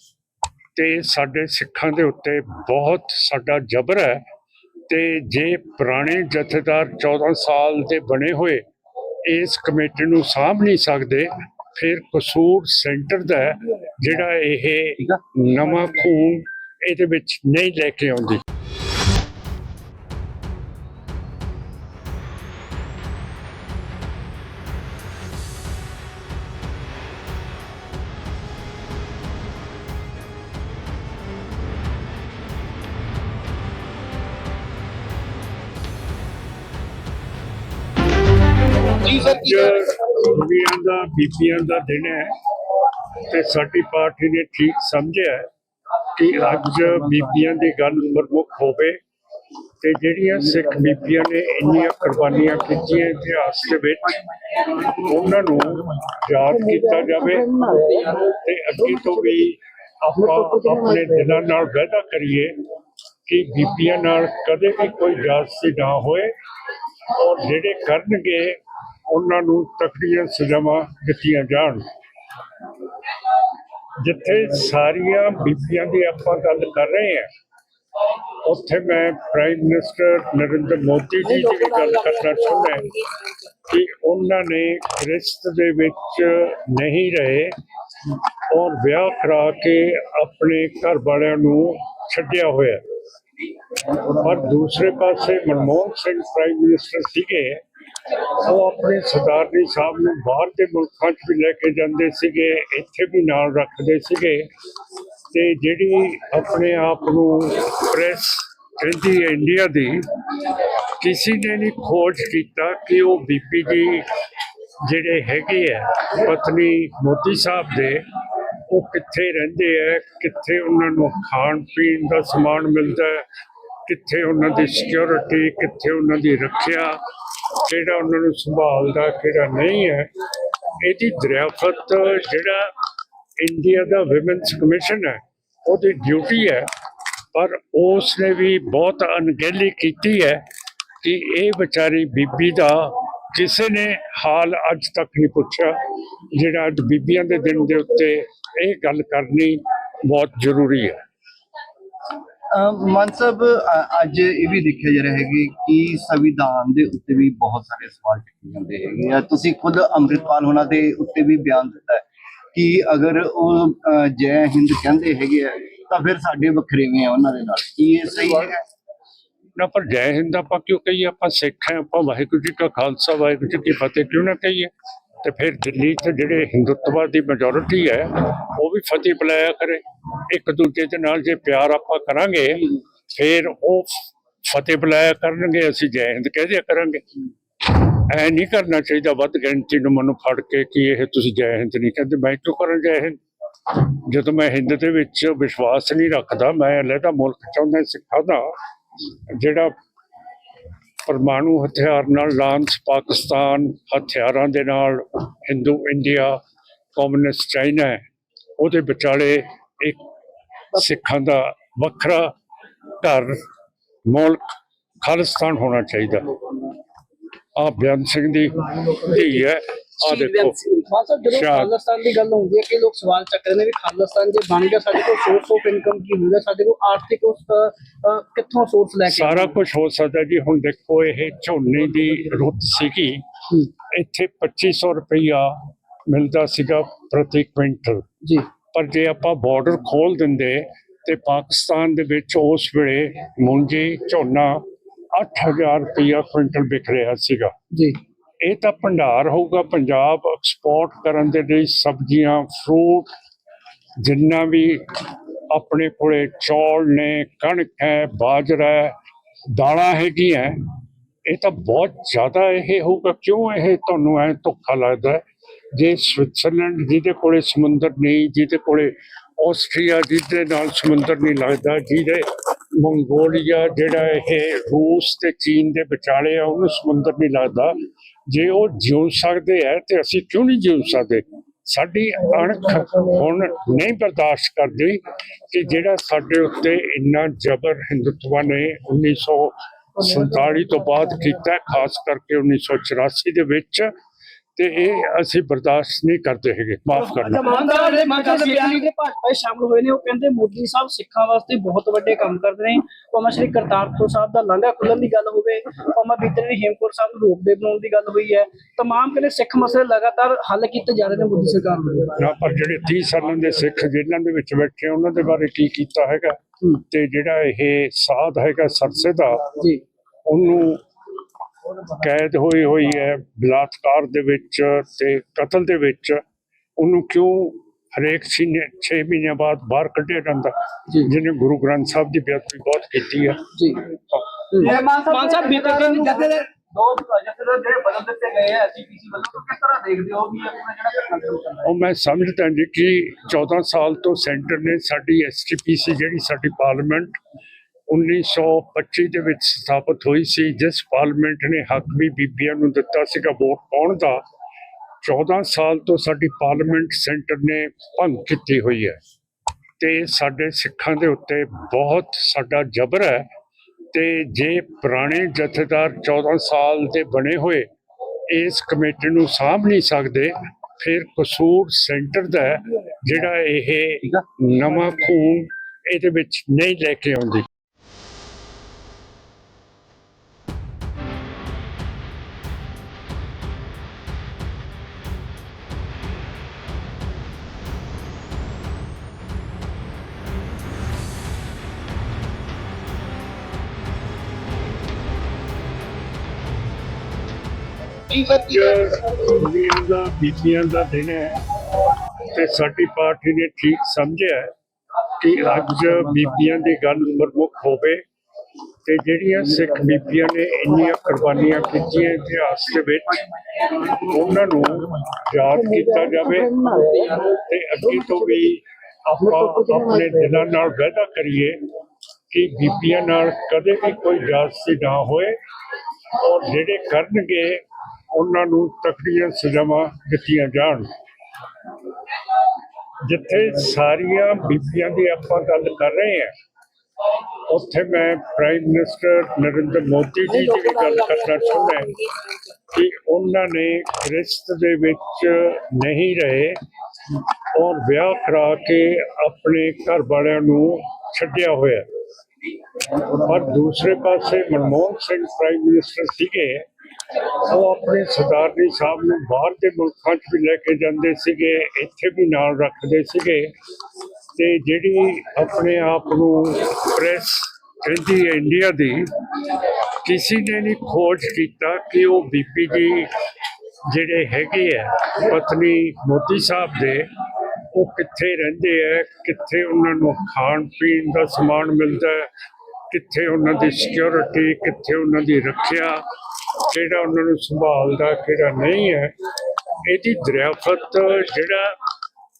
ਤੇ ਸਾਡੇ ਸਿੱਖਾਂ ਦੇ ਉੱਤੇ ਬਹੁਤ ਸਾਡਾ ਜ਼ਬਰ ਹੈ ਤੇ ਜੇ ਪੁਰਾਣੇ ਜਥੇਦਾਰ 14 ਸਾਲ ਦੇ ਬਣੇ ਹੋਏ ਇਸ ਕਮੇਟੀ ਨੂੰ ਸਾਂਭ ਨਹੀਂ ਸਕਦੇ, ਫਿਰ ਕਸੂਰ ਸੈਂਟਰ ਦਾ ਜਿਹੜਾ ਇਹ ਨਵਾਂ ਖੂਨ ਇਹਦੇ ਵਿੱਚ ਨਹੀਂ ਲੈ ਕੇ ਆਉਂਦੀ। ਜੀ ਸਰ ਬੀਬੀਆਂ ਦਾ ਬੀਬੀਆਂ ਦਾ ਦਿਨ ਹੈ ਤੇ ਸਾਡੀ ਪਾਰਟੀ ਨੇ ਠੀਕ ਸਮਝਿਆ ਹੈ ਕਿ ਅੱਜ ਬੀਬੀਆਂ ਦੀ ਗੱਲ ਪ੍ਰਮੁੱਖ ਹੋਵੇ ਤੇ ਜਿਹੜੀਆਂ ਸਿੱਖ ਬੀਬੀਆਂ ਨੇ ਇੰਨੀਆਂ ਕੁਰਬਾਨੀਆਂ ਕੀਤੀਆਂ ਇਤਿਹਾਸ ਦੇ ਵਿੱਚ ਉਹਨਾਂ ਨੂੰ ਯਾਦ ਕੀਤਾ ਜਾਵੇ ਤੇ ਅੱਗੇ ਤੋਂ ਵੀ ਆਪਾਂ ਆਪਣੇ ਦਿਲਾਂ ਨਾਲ ਵਾਅਦਾ ਕਰੀਏ ਕਿ ਬੀਬੀਆਂ ਨਾਲ ਕਦੇ ਵੀ ਕੋਈ ਜਾਸਤੀ ਨਾ ਹੋਏ ਔਰ ਜਿਹੜੇ ਕਰਨਗੇ ਉਹਨਾਂ ਨੂੰ ਤਕੜੀਆਂ ਸਜ਼ਾਵਾਂ ਦਿੱਤੀਆਂ ਜਾਣ। ਜਿੱਥੇ ਸਾਰੀਆਂ ਬੀਬੀਆਂ ਦੀ ਆਪਾਂ ਗੱਲ ਕਰ ਰਹੇ ਹਾਂ, ਉੱਥੇ ਮੈਂ ਪ੍ਰਾਈਮ ਮਿਨਿਸਟਰ ਨਰਿੰਦਰ ਮੋਦੀ ਜੀ ਦੀ ਵੀ ਗੱਲ ਕਰਨਾ ਚਾਹੁੰਦਾ ਕਿ ਉਹਨਾਂ ਨੇ ਰਿਸ਼ਤ ਦੇ ਵਿੱਚ ਨਹੀਂ ਰਹੇ ਔਰ ਵਿਆਹ ਕਰਾ ਕੇ ਆਪਣੇ ਘਰ ਵਾਲਿਆਂ ਨੂੰ ਛੱਡਿਆ ਹੋਇਆ। ਪਰ ਦੂਸਰੇ ਪਾਸੇ ਮਨਮੋਹਨ ਸਿੰਘ ਪ੍ਰਾਈਮ ਮਿਨਿਸਟਰ ਸੀਗੇ ਉਹ ਆਪਣੇ ਸਰਦਾਰਨੀ ਸਾਹਿਬ ਨੂੰ ਬਾਹਰ ਦੇ ਮੁਲਕਾਂ 'ਚ ਵੀ ਲੈ ਕੇ ਜਾਂਦੇ ਸੀਗੇ, ਇੱਥੇ ਵੀ ਨਾਲ ਰੱਖਦੇ ਸੀਗੇ। ਤੇ ਜਿਹੜੀ ਆਪਣੇ ਆਪ ਨੂੰ ਪ੍ਰੈਸ ਕਹਿੰਦੀ ਹੈ ਇੰਡੀਆ ਦੀ, ਕਿਸੇ ਨੇ ਨਹੀਂ ਖੋਜ ਕੀਤਾ ਕਿ ਉਹ ਬੀਪੀ ਜੀ ਜਿਹੜੇ ਹੈਗੇ ਆ, ਪਤਨੀ ਮੋਦੀ ਸਾਹਿਬ ਦੇ, ਉਹ ਕਿੱਥੇ ਰਹਿੰਦੇ ਆ, ਕਿੱਥੇ ਉਹਨਾਂ ਨੂੰ ਖਾਣ ਪੀਣ ਦਾ ਸਮਾਨ ਮਿਲਦਾ ਹੈ ਕਿੱਥੇ ਉਹਨਾਂ ਦੀ ਸਿਕਿਉਰਿਟੀ ਕਿੱਥੇ ਉਹਨਾਂ ਦੀ ਰੱਖਿਆ। ਕਿਹੜਾ ਉਹਨਾਂ ਨੂੰ ਸੰਭਾਲਦਾ, ਕਿਹੜਾ ਨਹੀਂ ਹੈ, ਇਹਦੀ ਦਰਿਆਫਤ ਜਿਹੜਾ ਇੰਡੀਆ ਦਾ ਵਿਮਨਸ ਕਮਿਸ਼ਨ ਹੈ, ਉਹਦੀ ਡਿਊਟੀ ਹੈ, ਪਰ ਉਸ ਨੇ ਵੀ ਬਹੁਤ ਅਣਗਹਿਲੀ ਕੀਤੀ ਹੈ ਕਿ ਇਹ ਵਿਚਾਰੀ ਬੀਬੀ ਦਾ ਕਿਸੇ ਨੇ ਹਾਲ ਅੱਜ ਤੱਕ ਨਹੀਂ ਪੁੱਛਿਆ, ਜਿਹੜਾ ਅੱਜ ਬੀਬੀਆਂ ਦੇ ਦਿਨ ਦੇ ਉੱਤੇ ਇਹ ਗੱਲ ਕਰਨੀ ਬਹੁਤ ਜ਼ਰੂਰੀ ਹੈ। ਮਨ ਸਾਹਿਬ ਅੱਜ ਇਹ ਵੀ ਦੇਖਿਆ ਜਾ ਰਿਹਾ ਹੈ ਕਿ ਸੰਵਿਧਾਨ ਦੇ ਉੱਤੇ ਵੀ ਬਹੁਤ ਸਾਰੇ ਸਵਾਲ ਚੱਕੇ ਜਾਂਦੇ ਹੈਗੇ ਆ। ਤੁਸੀਂ ਖੁਦ ਅੰਮ੍ਰਿਤਪਾਲ ਹੋਣਾ ਦੇ ਉੱਤੇ ਵੀ ਬਿਆਨ ਦਿੱਤਾ ਹੈ ਕਿ ਅਗਰ ਉਹ ਜੈ ਹਿੰਦ ਕਹਿੰਦੇ ਹੈਗੇ ਆ, ਤਾਂ ਫਿਰ ਸਾਡੇ ਵੱਖਰੇਵੇਂ ਆ ਉਹਨਾਂ ਦੇ ਨਾਲ। ਕੀ ਇਹ ਸਹੀ ਹੈ ਨਾ, ਪਰ ਜੈ ਹਿੰਦ ਆਪਾਂ ਕਿਉਂ ਕਹੀਏ? ਆਪਾਂ ਸਿੱਖ ਹਾਂ, ਆਪਾਂ ਵਾਹਿਗੁਰੂ ਜੀ ਕਾ ਖਾਲਸਾ, ਵਾਹਿਗੁਰੂ ਜੀ ਕੀ ਫਤਿਹ ਕਿਉਂ ਨਾ ਕਹੀਏ? ਤੇ ਫਿਰ ਦਿੱਲੀ 'ਚ ਜਿਹੜੇ ਹਿੰਦੁੱਤਵਾ ਦੀ ਮੈਜੋਰਿਟੀ ਹੈ, ਉਹ ਵੀ ਫਤਿਹ ਬੁਲਾਇਆ ਕਰੇ। ਇੱਕ ਦੂਜੇ ਦੇ ਨਾਲ ਜੇ ਪਿਆਰ ਆਪਾਂ ਕਰਾਂਗੇ, ਫਿਰ ਉਹ ਫਤਿਹ ਬੁਲਾਇਆ ਕਰਨਗੇ, ਅਸੀਂ ਜੈ ਹਿੰਦ ਕਹਿ ਦਿਆ ਕਰਾਂਗੇ। ਐ ਨਹੀਂ ਕਰਨਾ ਚਾਹੀਦਾ ਵੱਧ ਗਿਣਤੀ ਨੂੰ ਮੈਨੂੰ ਫੜ ਕੇ ਕਿ ਇਹ ਤੁਸੀਂ ਜੈ ਹਿੰਦ ਨਹੀਂ ਕਹਿੰਦੇ, ਮੈਂ ਕਿਉਂ ਕਰਾਂ ਜੈ ਹਿੰਦ? ਜਦੋਂ ਮੈਂ ਹਿੰਦ ਦੇ ਵਿੱਚ ਵਿਸ਼ਵਾਸ ਨਹੀਂ ਰੱਖਦਾ, ਮੈਂ ਅਲੱਗਾ ਮੁਲਕ ਚਾਹੁੰਦਾ, ਸਿੱਖਾਂ ਦਾ, ਜਿਹੜਾ ਪਰਮਾਣੂ ਹਥਿਆਰ ਨਾਲ ਲਾਂਸ ਪਾਕਿਸਤਾਨ ਹਥਿਆਰਾਂ ਦੇ ਨਾਲ ਹਿੰਦੂ, ਇੰਡੀਆ ਕਮਿਊਨਿਸਟ ਚਾਈਨਾ ਹੈ। ਉਹਦੇ ਵਿਚਾਲੇ ਇੱਕ ਸਿੱਖਾਂ ਦਾ ਵੱਖਰਾ ਘਰ, ਮੁਲਕ, ਖਾਲਿਸਤਾਨ ਹੋਣਾ ਚਾਹੀਦਾ। ਆ ਬਿਆਨ ਸਿੰਘ ਦੀ ਧੀ ਹੈ। ਆ ਦੇਖੋ। ਮਾਨ ਸਾਹਿਬ ਜਦੋਂ ਸ਼ਾਹ- ਖਾਲਿਸਤਾਨ ਦੀ ਗੱਲ ਹੁੰਦੀ ਹੈ ਕਿ ਲੋਕ ਸਵਾਲ ਚੱਕਦੇ ਨੇ ਵੀ ਖਾਲਿਸਤਾਨ ਜੇ ਬਣ ਗਿਆ ਸਾਡੇ ਕੋਲ ਸੋਰਸ ਆਫ ਇਨਕਮ ਕੀ ਹੁੰਦਾ? ਸਾਡੇ ਕੋਲ ਆਰਥਿਕ ਉਸ ਅ, ਅ, ਕਿੱਥੋਂ ਸੋਰਸ ਲੈ ਕੇ ਸਾਰਾ ਕੁਝ ਹੋ ਸਕਦਾ ਜੀ। ਹੁਣ ਦੇਖੋ ਇਹ ਝੋਨੇ ਦੀ ਰੁੱਤ ਸੀਗੀ। ਹੂੰ, ਇੱਥੇ 2500 ਰੁਪਈਆ ਮਿਲਦਾ ਸੀਗਾ ਪ੍ਰਤੀ ਕੁਇੰਟਲ। ਜੀ। ਪਰ ਜੇ ਆਪਾਂ ਬਾਰਡਰ ਖੋਲ ਦਿੰਦੇ ਤੇ ਪਾਕਿਸਤਾਨ ਦੇ ਵਿੱਚ ਉਸ ਵੇਲੇ ਮੂੰਜੀ ਝੋਨਾ 8000 ਰੁਪਈਆ ਕੁਇੰਟਲ ਵਿਕ ਰਿਹਾ ਸੀਗਾ। ਜੀ। ਇਹ ਤਾਂ ਭੰਡਾਰ ਹੋਊਗਾ ਪੰਜਾਬ ਐਕਸਪੋਰਟ ਕਰਨ ਦੇ ਲਈ ਸਬਜ਼ੀਆਂ ਫਰੂਟ ਜਿੰਨਾ ਵੀ ਆਪਣੇ ਕੋਲੇ ਚੌਲ ਨੇ, ਕਣਕ ਹੈ, ਬਾਜਰਾ ਹੈ, ਦਾਲਾਂ ਹੈਗੀਆਂ, ਇਹ ਤਾਂ ਬਹੁਤ ਜ਼ਿਆਦਾ ਇਹ ਹੋਊਗਾ। ਕਿਉਂ ਇਹ ਤੁਹਾਨੂੰ ਐ ਧੋਖਾ ਲੱਗਦਾ ਜੇ ਸਵਿਟਜ਼ਰਲੈਂਡ ਜਿਹਦੇ ਕੋਲੇ ਸਮੁੰਦਰ ਨਹੀਂ, ਜਿਹਦੇ ਕੋਲੇ ਆਸਟਰੀਆ ਜਿਹਦੇ ਨਾਲ ਸਮੁੰਦਰ ਨਹੀਂ ਲੱਗਦਾ, ਜਿਹਦੇ ਮੰਗੋਲੀਆ ਜਿਹੜਾ ਇਹ ਰੂਸ ਤੇ ਚੀਨ ਦੇ ਵਿਚਾਲੇ ਆ, ਉਹਨੂੰ ਸਮੁੰਦਰ ਨਹੀਂ ਲੱਗਦਾ। ਜੇ ਉਹ ਜਿਉ ਸਕਦੇ ਹੈ ਤੇ ਅਸੀਂ ਕਿਉਂ ਨਹੀਂ ਜਿਉ ਸਕਦੇ? ਸਾਡੀ ਅਣਖ ਹੁਣ ਨਹੀਂ ਬਰਦਾਸ਼ਤ ਕਰਦੀ ਕਿ ਜਿਹੜਾ ਸਾਡੇ ਉੱਤੇ ਇੰਨਾ ਜ਼ਬਰ ਹਿੰਦੂਤਵਾ ਨੇ 1947 ਤੋਂ ਬਾਅਦ ਕੀਤਾ, ਖਾਸ ਕਰਕੇ 1984 ਦੇ ਵਿੱਚ ਤੇ ਇਹ ਅਸੀਂ ਬਰਦਾਸ਼ਤ ਨਹੀਂ ਕਰਦੇ ਹੈਗੇ। ਮਾਫ ਕਰਨਾ। ਮਾਨ ਸਾਹਿਬ ਦੇ ਸਾਹਿਬ ਬਿਆਨੀ ਦੇ ਭਾਜਪਾ ਸ਼ਾਮਲ ਹੋਏ ਨੇ ਉਹ ਕਹਿੰਦੇ ਮੋਦੀ ਸਾਹਿਬ ਸਿੱਖਾਂ ਵਾਸਤੇ ਬਹੁਤ ਵੱਡੇ ਕੰਮ ਕਰਦੇ ਨੇ। ਭਾਵੇਂ ਸ਼੍ਰੀ ਕਰਤਾਰਪੁਰ ਸਾਹਿਬ ਦਾ ਲਾਂਘਾ ਖੁੱਲਣ ਦੀ ਗੱਲ ਹੋਵੇ ਭਾਵੇਂ ਬੀਤੇ ਨੇ ਹੇਮਕੁੰਟ ਸਾਹਿਬ ਨੂੰ ਰੋਪਵੇ ਬਣਾਉਣ ਦੀ ਗੱਲ ਹੋਈ ਹੈ ਤਮਾਮ ਕਹਿੰਦੇ ਸਿੱਖ ਮਸਲੇ ਲਗਾਤਾਰ ਹੱਲ ਕੀਤੇ ਜਾ ਰਹੇ ਨੇ ਮੋਦੀ ਸਰਕਾਰ ਵੱਲੋਂ। ਨਾ ਪਰ ਜਿਹੜੇ 30 ਸਾਲਾਂ ਦੇ ਸਿੱਖ ਜੇਲ੍ਹਾਂ ਦੇ ਵਿੱਚ ਬੈਠੇ ਉਹਨਾਂ ਦੇ ਬਾਰੇ ਕੀ ਕੀਤਾ ਹੈਗਾ। ਤੇ ਜਿਹੜਾ ਇਹ ਸਾਧ ਹੈਗਾ ਸਰਸੇ ਦਾ ਜੀ। ਉਹਨੂੰ ਕੈਦ ਹੋਈ ਹੋਈ ਹੈ ਬਲਾਤਕਾਰ ਦੇ ਵਿੱਚ ਤੇ ਕਤਲ ਦੇ ਵਿੱਚ। ਉਹਨੂੰ ਕਿਉਂ ਹਰੇਕ 6 ਮਹੀਨਿਆਂ ਬਾਅਦ ਬਾਹਰ ਕੱਢਿਆ ਜਾਂਦਾ। ਜਿਹਨੇ ਗੁਰੂ ਗ੍ਰੰਥ ਸਾਹਿਬ ਦੀ ਬੇਅਦਬੀ ਬਹੁਤ ਕੀਤੀ ਹੈ। ਜੀ ਮਾਨ ਸਾਹਿਬ ਬੀਤੇ ਦਿਨ ਜਥੇ ਦੇ ਦੋ ਜਥੇ ਦੇ ਜਿਹੜੇ ਬਦਲ ਦਿੱਤੇ ਗਏ ਆ ਐਸਜੀਪੀਸੀ ਵੱਲੋਂ ਤਾਂ ਕਿਸ ਤਰ੍ਹਾਂ ਦੇਖਦੇ ਹੋ ਵੀ ਇਹ ਪੂਰਾ ਜਿਹੜਾ ਘਟਨਾਕ੍ਰਮ ਚੱਲ ਰਿਹਾ ਉਹ ਮੈਂ ਸਮਝਦਾ ਜੀ ਕਿ 14 ਸਾਲ ਤੋਂ ਸੈਂਟਰ ਨੇ ਸਾਡੀ ਐਸਟੀਪੀਸੀ ਜਿਹੜੀ ਸਾਡੀ ਪਾਰਲੀਮੈਂਟ 1925 ਦੇ ਵਿੱਚ ਸਥਾਪਿਤ ਹੋਈ ਸੀ ਜਿਸ ਪਾਰਲੀਮੈਂਟ ਨੇ ਹੱਕ ਵੀ ਬੀਬੀਆਂ ਨੂੰ ਦਿੱਤਾ ਸੀਗਾ ਵੋਟ ਪਾਉਣ ਦਾ। 14 ਸਾਲ ਤੋਂ ਸਾਡੀ ਪਾਰਲੀਮੈਂਟ ਸੈਂਟਰ ਨੇ ਭੰਗ ਕੀਤੀ ਹੋਈ ਹੈ ਤੇ ਸਾਡੇ ਸਿੱਖਾਂ ਦੇ ਉੱਤੇ ਬਹੁਤ ਸਾਡਾ ਜ਼ਬਰ ਹੈ ਤੇ ਜੇ ਪੁਰਾਣੇ ਜਥੇਦਾਰ 14 ਸਾਲ ਦੇ ਬਣੇ ਹੋਏ ਇਸ ਕਮੇਟੀ ਨੂੰ ਸਾਂਭ ਨਹੀਂ ਸਕਦੇ ਫਿਰ ਕਸੂਰ ਸੈਂਟਰ ਦਾ ਜਿਹੜਾ ਇਹ ਨਵਾਂ ਖੂਨ ਇਹਦੇ ਵਿੱਚ ਨਹੀਂ ਲੈ ਕੇ ਆਉਂਦੀ। ਅੱਜ ਕੁੜੀਆਂ ਦਾ ਬੀਬੀਆਂ ਦਾ ਦਿਨ ਹੈ ਤੇ ਸਾਡੀ ਪਾਰਟੀ ਨੇ ਠੀਕ ਸਮਝਿਆ ਕਿ ਅੱਜ ਬੀਬੀਆਂ ਦੀ ਗੱਲ ਪ੍ਰਮੁੱਖ ਹੋਵੇ ਤੇ ਜਿਹੜੀਆਂ ਸਿੱਖ ਬੀਬੀਆਂ ਨੇ ਇੰਨੀਆਂ ਕੁਰਬਾਨੀਆਂ ਕੀਤੀਆਂ ਇਤਿਹਾਸ ਦੇ ਵਿੱਚ ਉਹਨਾਂ ਨੂੰ ਯਾਦ ਕੀਤਾ ਜਾਵੇ ਤੇ ਅੱਗੇ ਤੋਂ ਵੀ ਆਪਾਂ ਆਪਣੇ ਦਿਲਾਂ ਨਾਲ ਵਾਅਦਾ ਕਰੀਏ ਕਿ ਬੀਬੀਆਂ ਨਾਲ ਕਦੇ ਵੀ ਕੋਈ ਜਾਸਤੀ ਨਾ ਹੋਏ ਔਰ ਜਿਹੜੇ ਕਰਨਗੇ ਉਹਨਾਂ ਨੂੰ ਤਕੜੀਆਂ ਸਜ਼ਾਵਾਂ ਦਿੱਤੀਆਂ ਜਾਣ। ਜਿੱਥੇ ਸਾਰੀਆਂ ਬੀਬੀਆਂ ਦੀ ਆਪਾਂ ਗੱਲ ਕਰ ਰਹੇ ਹਾਂ, ਉੱਥੇ ਮੈਂ ਪ੍ਰਾਈਮ ਮਿਨਿਸਟਰ ਨਰਿੰਦਰ ਮੋਦੀ ਜੀ ਦੀ ਵੀ ਗੱਲ ਕਰਨਾ ਚਾਹੁੰਦਾ ਕਿ ਉਹਨਾਂ ਨੇ ਰਿਸ਼ਤ ਦੇ ਵਿੱਚ ਨਹੀਂ ਰਹੇ ਔਰ ਵਿਆਹ ਕਰਾ ਕੇ ਆਪਣੇ ਘਰ ਵਾਲਿਆਂ ਨੂੰ ਛੱਡਿਆ ਹੋਇਆ। ਪਰ ਦੂਸਰੇ ਪਾਸੇ ਮਨਮੋਹਨ ਸਿੰਘ ਪ੍ਰਾਈਮ ਮਿਨਿਸਟਰ ਸੀਗੇ ਉਹ ਆਪਣੇ ਸਰਦਾਰਨੀ ਸਾਹਿਬ ਨੂੰ ਬਾਹਰ ਦੇ ਮੁਲਕਾਂ 'ਚ ਵੀ ਲੈ ਕੇ ਜਾਂਦੇ ਸੀਗੇ, ਇੱਥੇ ਵੀ ਨਾਲ ਰੱਖਦੇ ਸੀਗੇ। ਤੇ ਜਿਹੜੀ ਆਪਣੇ ਆਪ ਨੂੰ ਪ੍ਰੈਸ ਕਹਿੰਦੀ ਹੈ ਇੰਡੀਆ ਦੀ, ਕਿਸੇ ਨੇ ਨਹੀਂ ਖੋਜ ਕੀਤਾ ਕਿ ਉਹ ਬੀਪੀ ਜੀ ਜਿਹੜੇ ਹੈਗੇ ਆ, ਪਤਨੀ ਮੋਦੀ ਸਾਹਿਬ ਦੇ, ਉਹ ਕਿੱਥੇ ਰਹਿੰਦੇ ਆ, ਕਿੱਥੇ ਉਹਨਾਂ ਨੂੰ ਖਾਣ ਪੀਣ ਦਾ ਸਮਾਨ ਮਿਲਦਾ ਹੈ ਕਿੱਥੇ ਉਹਨਾਂ ਦੀ ਸਿਕਿਉਰਿਟੀ ਕਿੱਥੇ ਉਹਨਾਂ ਦੀ ਰੱਖਿਆ। ਕਿਹੜਾ ਉਹਨਾਂ ਨੂੰ ਸੰਭਾਲਦਾ, ਕਿਹੜਾ ਨਹੀਂ ਹੈ, ਇਹਦੀ ਦਰਿਆਫਤ ਜਿਹੜਾ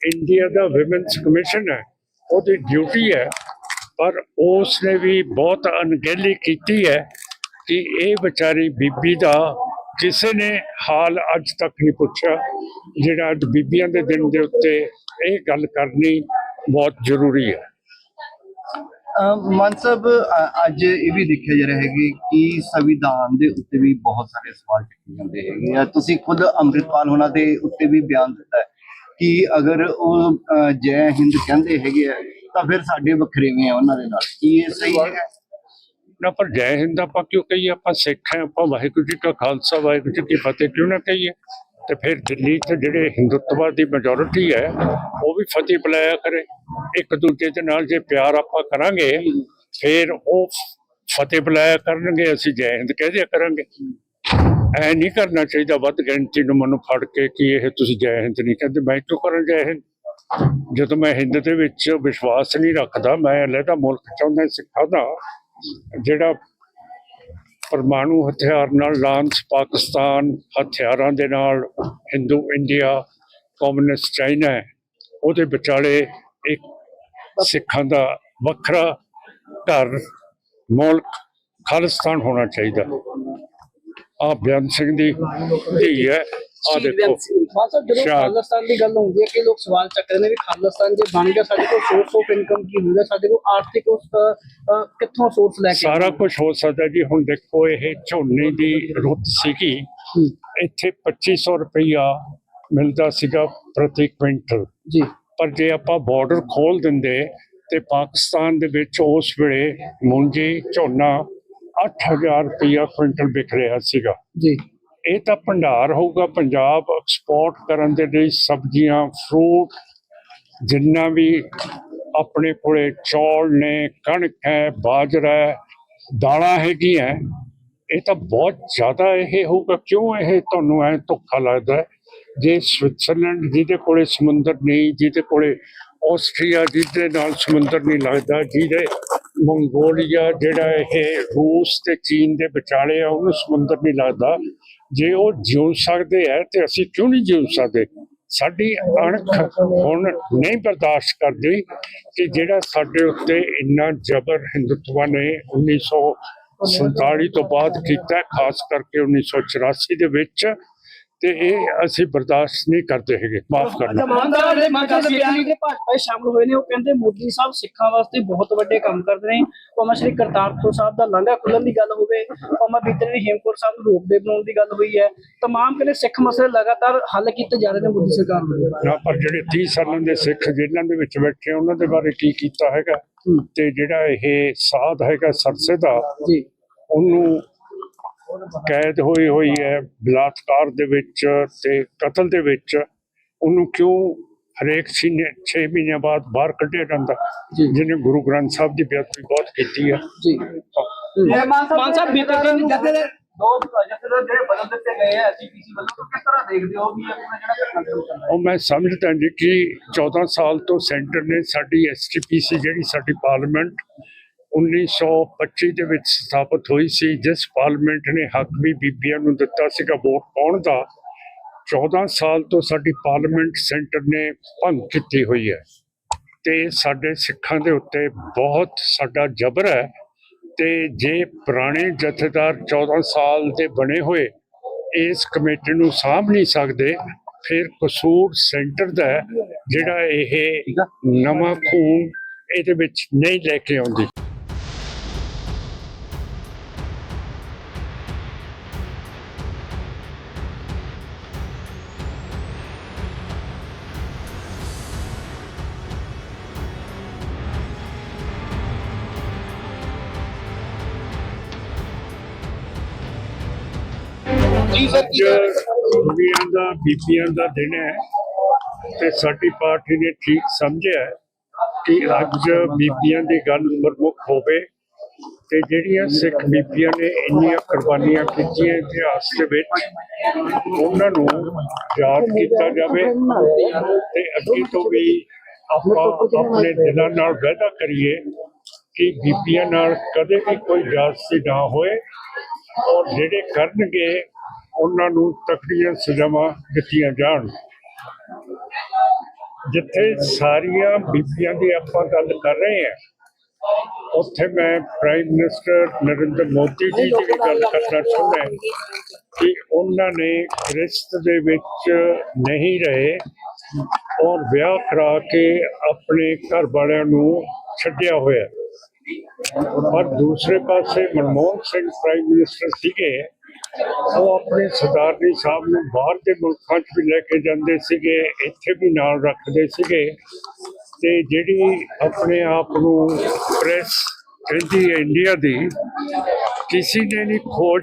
ਇੰਡੀਆ ਦਾ ਵਿਮਨਸ ਕਮਿਸ਼ਨ ਹੈ, ਉਹਦੀ ਡਿਊਟੀ ਹੈ, ਪਰ ਉਸ ਨੇ ਵੀ ਬਹੁਤ ਅਣਗਹਿਲੀ ਕੀਤੀ ਹੈ ਕਿ ਇਹ ਵਿਚਾਰੀ ਬੀਬੀ ਦਾ ਕਿਸੇ ਨੇ ਹਾਲ ਅੱਜ ਤੱਕ ਨਹੀਂ ਪੁੱਛਿਆ। ਜਿਹੜਾ ਅੱਜ ਬੀਬੀਆਂ ਦੇ ਦਿਨ ਦੇ ਉੱਤੇ ਇਹ ਗੱਲ ਕਰਨੀ ਬਹੁਤ ਜ਼ਰੂਰੀ ਹੈ। ਮਾਨ ਸਾਹਿਬ ਅ- ਅੱਜ ਇਹ ਵੀ ਦੇਖਿਆ ਜਾ ਰਿਹਾ ਹੈ ਕਿ ਕਿ ਸੰਵਿਧਾਨ ਦੇ ਉੱਤੇ ਵੀ ਬਹੁਤ ਸਾਰੇ ਸਵਾਲ ਚੱਕੇ ਜਾਂਦੇ ਹੈਗੇ ਆ। ਤੁਸੀਂ ਖੁਦ ਅੰਮ੍ਰਿਤਪਾਲ ਹੋਣਾ ਦੇ ਉੱਤੇ ਵੀ ਬਿਆਨ ਦਿੱਤਾ ਹੈ ਕਿ ਅਗਰ ਉਹ ਅ, ਜੈ ਹਿੰਦ ਕਹਿੰਦੇ ਹੈਗੇ ਆ ਤਾਂ ਫਿਰ ਸਾਡੇ ਵਖਰੇਵੇਂ ਆ ਉਹਨਾਂ ਦੇ ਨਾਲ। ਕੀ ਇਹ ਸਹੀ ਹੈ ਨਾ ਪਰ ਜੈ ਹਿੰਦ ਆਪਾਂ ਕਿਉਂ ਕਹੀਏ? ਆਪਾਂ ਸਿੱਖ ਹਾਂ ਆਪਾਂ ਵਾਹਿਗੁਰੂ ਜੀ ਕਾ ਖਾਲਸਾ ਵਾਹਿਗੁਰੂ ਜੀ ਕੀ ਫਤਿਹ ਕਿਉਂ ਨਾ ਕਹੀਏ? ਤੇ ਫਿਰ ਦਿੱਲੀ 'ਚ ਜਿਹੜੇ ਹਿੰਦੁੱਤਵਾ ਮੈਜੋਰਿਟੀ ਹੈ, ਉਹ ਵੀ ਫਤਿਹ ਬੁਲਾਇਆ ਕਰੇ। ਇੱਕ ਦੂਜੇ ਦੇ ਨਾਲ ਜੇ ਪਿਆਰ ਆਪਾਂ ਕਰਾਂਗੇ, ਫਿਰ ਉਹ ਫਤਿਹ ਬੁਲਾਇਆ ਕਰਨਗੇ, ਅਸੀਂ ਜੈ ਹਿੰਦ ਕਹਿ ਦਿਆ ਕਰਾਂਗੇ। ਐ ਨਹੀਂ ਕਰਨਾ ਚਾਹੀਦਾ ਵੱਧ ਗਿਣਤੀ ਨੂੰ ਮਨੂੰ ਫੜ ਕੇ ਕਿ ਇਹ ਤੁਸੀਂ ਜੈ ਹਿੰਦ ਨਹੀਂ ਕਹਿੰਦੇ। ਮੈਂ ਕਿਉਂ ਕਰਾਂ ਜੈ ਹਿੰਦ? ਜਦੋਂ ਮੈਂ ਹਿੰਦ ਦੇ ਵਿੱਚ ਵਿਸ਼ਵਾਸ ਨਹੀਂ ਰੱਖਦਾ, ਮੈਂ ਅਲੱਗਾ ਮੁਲਕ ਚਾਹੁੰਦਾ, ਸਿੱਖਾਂ ਦਾ, ਜਿਹੜਾ ਪਰਮਾਣੂ ਹਥਿਆਰ ਨਾਲ ਲਾਂਸ ਪਾਕਿਸਤਾਨ ਹਥਿਆਰਾਂ ਦੇ ਨਾਲ ਹਿੰਦੂ ਇੰਡੀਆ ਕਮਿਊਨਿਸਟ ਚਾਈਨਾ ਹੈ। ਉਹਦੇ ਵਿਚਾਲੇ ਇੱਕ ਸਿੱਖਾਂ ਦਾ ਵੱਖਰਾ ਘਰ, ਮੁਲਕ, ਖਾਲਿਸਤਾਨ ਹੋਣਾ ਚਾਹੀਦਾ। ਆ ਬਿਆਨ ਸਿੰਘ ਦੀ ਧੀ ਹੈ। ਆ ਦੇਖੋ ਸਾਹਿਬ ਜਦੋਂ ਖਾਲਿਸਤਾਨ ਦੀ ਗੱਲ ਹੁੰਦੀ ਹੈ ਕਿ ਲੋਕ ਸਵਾਲ ਚੱਕਦੇ ਨੇ ਵੀ ਖਾਲਿਸਤਾਨ ਜੇ ਬਣ ਗਿਆ ਸਾਡੇ ਕੋਲ ਸੋਰਸ ਆਫ ਇਨਕਮ ਕੀ ਹੋਊਗਾ ਸਾਡੇ ਕੋਲ ਆਰਥਿਕ ਉਸ ਅ, ਅ, ਕਿੱਥੋਂ ਸੋਰਸ ਲੈ ਕੇ ਸਾਰਾ ਕੁਝ ਹੋ ਸਕਦਾ ਜੀ। ਹੁਣ ਦੇਖੋ ਇਹ ਝੋਨੇ ਦੀ ਰੁੱਤ ਸੀਗੀ। ਇੱਥੇ 2500 ਰੁਪਈਆ ਮਿਲਦਾ ਸੀਗਾ ਪ੍ਰਤੀ ਕੁਇੰਟਲ। ਜੀ। ਪਰ ਜੇ ਆਪਾਂ ਬਾਰਡਰ ਖੋਲ ਦਿੰਦੇ ਤੇ ਪਾਕਿਸਤਾਨ ਦੇ ਵਿੱਚ ਉਸ ਵੇਲੇ ਮੂੰਜੀ ਝੋਨਾ 8000 ਰੁਪਈਆ ਕੁਇੰਟਲ ਵਿਕ ਰਿਹਾ ਸੀਗਾ। ਜੀ। ਇਹ ਤਾਂ ਭੰਡਾਰ ਹੋਊਗਾ ਪੰਜਾਬ ਐਕਸਪੋਰਟ ਕਰਨ ਦੇ ਲਈ ਸਬਜ਼ੀਆਂ ਫਰੂਟ ਜਿੰਨਾ ਵੀ ਆਪਣੇ ਕੋਲੇ ਚੌਲ ਨੇ, ਕਣਕ ਹੈ, ਬਾਜਰਾ ਹੈ, ਦਾਲਾਂ ਹੈਗੀਆਂ ਇਹ ਤਾਂ ਬਹੁਤ ਜ਼ਿਆਦਾ ਇਹ ਹੋਊਗਾ। ਕਿਉਂ ਇਹ ਤੁਹਾਨੂੰ ਐ ਧੋਖਾ ਲੱਗਦਾ ਜੇ ਸਵਿਟਜ਼ਰਲੈਂਡ ਜਿਹਦੇ ਕੋਲੇ ਸਮੁੰਦਰ ਨਹੀਂ, ਜਿਹਦੇ ਕੋਲੇ ਆਸਟਰੀਆ ਜਿਹਦੇ ਨਾਲ ਸਮੁੰਦਰ ਨਹੀਂ ਲੱਗਦਾ, ਜਿਹਦੇ ਮੰਗੋਲੀਆ ਜਿਹੜਾ ਇਹ ਰੂਸ ਤੇ ਚੀਨ ਦੇ ਵਿਚਾਲੇ ਆ, ਉਹਨੂੰ ਸਮੁੰਦਰ ਨਹੀਂ ਲੱਗਦਾ। ਜੇ ਉਹ ਜਿਉ ਸਕਦੇ ਹੈ ਤੇ ਅਸੀਂ ਕਿਉਂ ਨਹੀਂ ਜਿਉ ਸਕਦੇ? ਸਾਡੀ ਅਣਖ ਹੁਣ ਨਹੀਂ ਬਰਦਾਸ਼ਤ ਕਰਦੀ ਕਿ ਜਿਹੜਾ ਸਾਡੇ ਉੱਤੇ ਇੰਨਾ ਜ਼ਬਰ ਹਿੰਦੁਤਵਾ ਨੇ 1947 ਤੋਂ ਬਾਅਦ ਕੀਤਾ ਖਾਸ ਕਰਕੇ 1984 ਦੇ ਵਿੱਚ ਤੇ ਇਹ ਅਸੀਂ ਬਰਦਾਸ਼ਤ ਨਹੀਂ ਕਰਦੇ ਹੈਗੇ ਮਾਫ ਕਰਨਾ। ਮਾਨ ਸਾਹਿਬ ਦੇ ਸਾਹਿਬ ਦੇ ਬਿਆਨ ਦੇ ਭਾਜਪਾ ਸ਼ਾਮਲ ਹੋਏ ਨੇ ਉਹ ਕਹਿੰਦੇ ਮੋਦੀ ਸਾਹਿਬ ਸਿੱਖਾਂ ਵਾਸਤੇ ਬਹੁਤ ਵੱਡੇ ਕੰਮ ਕਰਦੇ ਨੇ। ਭਾਵੇਂ ਸ਼੍ਰੀ ਕਰਤਾਰਪੁਰ ਸਾਹਿਬ ਦਾ ਲਾਂਘਾ ਖੁੱਲਣ ਦੀ ਗੱਲ ਹੋਵੇ ਭਾਵੇਂ ਬੀਤੇ ਨੇ ਹੇਮਕੁੰਟ ਸਾਹਿਬ ਨੂੰ ਰੋਕਦੇ ਬਣਾਉਣ ਦੀ ਗੱਲ ਹੋਈ ਹੈ ਤਮਾਮ ਕਹਿੰਦੇ ਸਿੱਖ ਮਸਲੇ ਲਗਾਤਾਰ ਹੱਲ ਕੀਤੇ ਜਾ ਰਹੇ ਨੇ ਮੋਦੀ ਸਰਕਾਰ ਵੱਲੋਂ। ਨਾ ਪਰ ਜਿਹੜੇ 30 ਸਾਲਾਂ ਦੇ ਸਿੱਖ ਜੇਲ੍ਹਾਂ ਦੇ ਵਿੱਚ ਬੈਠੇ ਉਹਨਾਂ ਦੇ ਬਾਰੇ ਕੀ ਕੀਤਾ ਹੈਗਾ? ਤੇ ਜਿਹੜਾ ਇਹ ਸਾਧ ਹੈਗਾ ਸਰਸੇ ਦਾ ਜੀ। ਉਹਨੂੰ ਕੈਦ ਹੋਈ ਹੋਈ ਹੈ ਬਲਾਤਕਾਰ ਦੇ ਵਿੱਚ ਤੇ ਕਤਲ ਦੇ ਵਿੱਚ। ਉਹਨੂੰ ਕਿਉਂ ਹਰੇਕ ਸੀਨੇ 6 ਮਹੀਨਿਆਂ ਬਾਅਦ ਬਾਹਰ ਕੱਢਿਆ ਜਾਂਦਾ। ਜਿਹਨੇ ਗੁਰੂ ਗ੍ਰੰਥ ਸਾਹਿਬ ਦੀ ਬੇਅਦਬੀ ਬਹੁਤ ਕੀਤੀ ਹੈ। ਜੀ। ਮਾਨ ਮਾਨ ਸਾਹਿਬ ਬੀਤੇ ਦਿਨ ਜਥੇ ਦੇ ਦੋ ਜਥੇ ਜਿਹੜੇ ਬਦਲ ਦਿੱਤੇ ਗਏ ਆ ਐਸਜੀਪੀਸੀ ਵੱਲੋਂ ਤਾਂ ਕਿਸ ਤਰ੍ਹਾਂ ਦੇਖਦੇ ਹੋ ਵੀ ਆਪਣਾ ਜਿਹੜਾ ਘਟਨਾਕ੍ਰਮ ਚੱਲ ਰਿਹਾ ਉਹ ਮੈਂ ਸਮਝਦਾ ਜੀ ਕਿ 14 ਸਾਲ ਤੋਂ ਸੈਂਟਰ ਨੇ ਸਾਡੀ ਐਸਟੀਪੀਸੀ ਜਿਹੜੀ ਸਾਡੀ ਪਾਰਲੀਮੈਂਟ 1925 ਦੇ ਵਿੱਚ ਸਥਾਪਿਤ ਹੋਈ ਸੀ, ਜਿਸ ਪਾਰਲੀਮੈਂਟ ਨੇ ਹੱਕ ਵੀ ਬੀਬੀਆਂ ਨੂੰ ਦਿੱਤਾ ਸੀਗਾ ਵੋਟ ਪਾਉਣ ਦਾ। 14 ਸਾਲ ਤੋਂ ਸਾਡੀ ਪਾਰਲੀਮੈਂਟ ਸੈਂਟਰ ਨੇ ਭੰਗ ਕੀਤੀ ਹੋਈ ਹੈ ਤੇ ਸਾਡੇ ਸਿੱਖਾਂ ਦੇ ਉੱਤੇ ਬਹੁਤ ਸਾਡਾ ਜ਼ਬਰ ਹੈ ਤੇ ਜੇ ਪੁਰਾਣੇ ਜਥੇਦਾਰ 14 ਸਾਲ ਦੇ ਬਣੇ ਹੋਏ ਇਸ ਕਮੇਟੀ ਨੂੰ ਸਾਂਭ ਨਹੀਂ ਸਕਦੇ, ਫਿਰ ਕਸੂਰ ਸੈਂਟਰ ਦਾ ਜਿਹੜਾ ਇਹ ਨਵਾਂ ਖੂਨ ਇਹਦੇ ਵਿੱਚ ਨਹੀਂ ਲੈ ਕੇ ਆਉਂਦੀ। ਅੱਜ ਬੀਬੀਆਂ ਦਾ ਬੀਬੀਆਂ ਦਾ ਦਿਨ ਹੈ ਤੇ ਸਾਡੀ ਪਾਰਟੀ ਨੇ ਠੀਕ ਸਮਝਿਆ ਕਿ ਅੱਜ ਬੀਬੀਆਂ ਦੀ ਗੱਲ ਪ੍ਰਮੁੱਖ ਹੋਵੇ ਤੇ ਜਿਹੜੀਆਂ ਸਿੱਖ ਬੀਬੀਆਂ ਨੇ ਇੰਨੀਆਂ ਕੁਰਬਾਨੀਆਂ ਕੀਤੀਆਂ ਇਤਿਹਾਸ ਦੇ ਵਿੱਚ, ਉਹਨਾਂ ਨੂੰ ਯਾਦ ਕੀਤਾ ਜਾਵੇ ਤੇ ਅੱਗੇ ਤੋਂ ਵੀ ਆਪਾਂ ਆਪਣੇ ਦਿਲਾਂ ਨਾਲ ਵਾਅਦਾ ਕਰੀਏ ਕਿ ਬੀਬੀਆਂ ਨਾਲ ਕਦੇ ਵੀ ਕੋਈ ਜਾਸਤੀ ਨਾ ਹੋਏ ਔਰ ਜਿਹੜੇ ਕਰਨਗੇ ਉਹਨਾਂ ਨੂੰ ਤਕੜੀਆਂ ਸਜ਼ਾਵਾਂ ਦਿੱਤੀਆਂ ਜਾਣ। ਜਿੱਥੇ ਸਾਰੀਆਂ ਬੀਬੀਆਂ ਦੀ ਆਪਾਂ ਗੱਲ ਕਰ ਰਹੇ ਹਾਂ, ਉੱਥੇ ਮੈਂ ਪ੍ਰਾਈਮ ਮਿਨਿਸਟਰ ਨਰਿੰਦਰ ਮੋਦੀ ਜੀ ਦੀ ਵੀ ਗੱਲ ਕਰਨਾ ਚਾਹੁੰਦਾ ਕਿ ਉਹਨਾਂ ਨੇ ਰਿਸ਼ਤ ਦੇ ਵਿੱਚ ਨਹੀਂ ਰਹੇ ਔਰ ਵਿਆਹ ਕਰਾ ਕੇ ਆਪਣੇ ਘਰ ਵਾਲਿਆਂ ਨੂੰ ਛੱਡਿਆ ਹੋਇਆ। ਪਰ ਦੂਸਰੇ ਪਾਸੇ ਮਨਮੋਹਨ ਸਿੰਘ ਪ੍ਰਾਈਮ ਮਿਨਿਸਟਰ ਸੀਗੇ ਉਹ ਆਪਣੇ ਸਰਦਾਰਨੀ ਸਾਹਿਬ ਨੂੰ ਬਾਹਰ ਦੇ ਮੁਲਕਾਂ 'ਚ ਵੀ ਲੈ ਕੇ ਜਾਂਦੇ ਸੀਗੇ, ਇੱਥੇ ਵੀ ਨਾਲ ਰੱਖਦੇ ਸੀਗੇ। ਤੇ ਜਿਹੜੀ ਆਪਣੇ ਆਪ ਨੂੰ ਪ੍ਰੈਸ ਕਹਿੰਦੀ ਹੈ ਇੰਡੀਆ ਦੀ, ਕਿਸੇ ਨੇ ਨਹੀਂ ਖੋਜ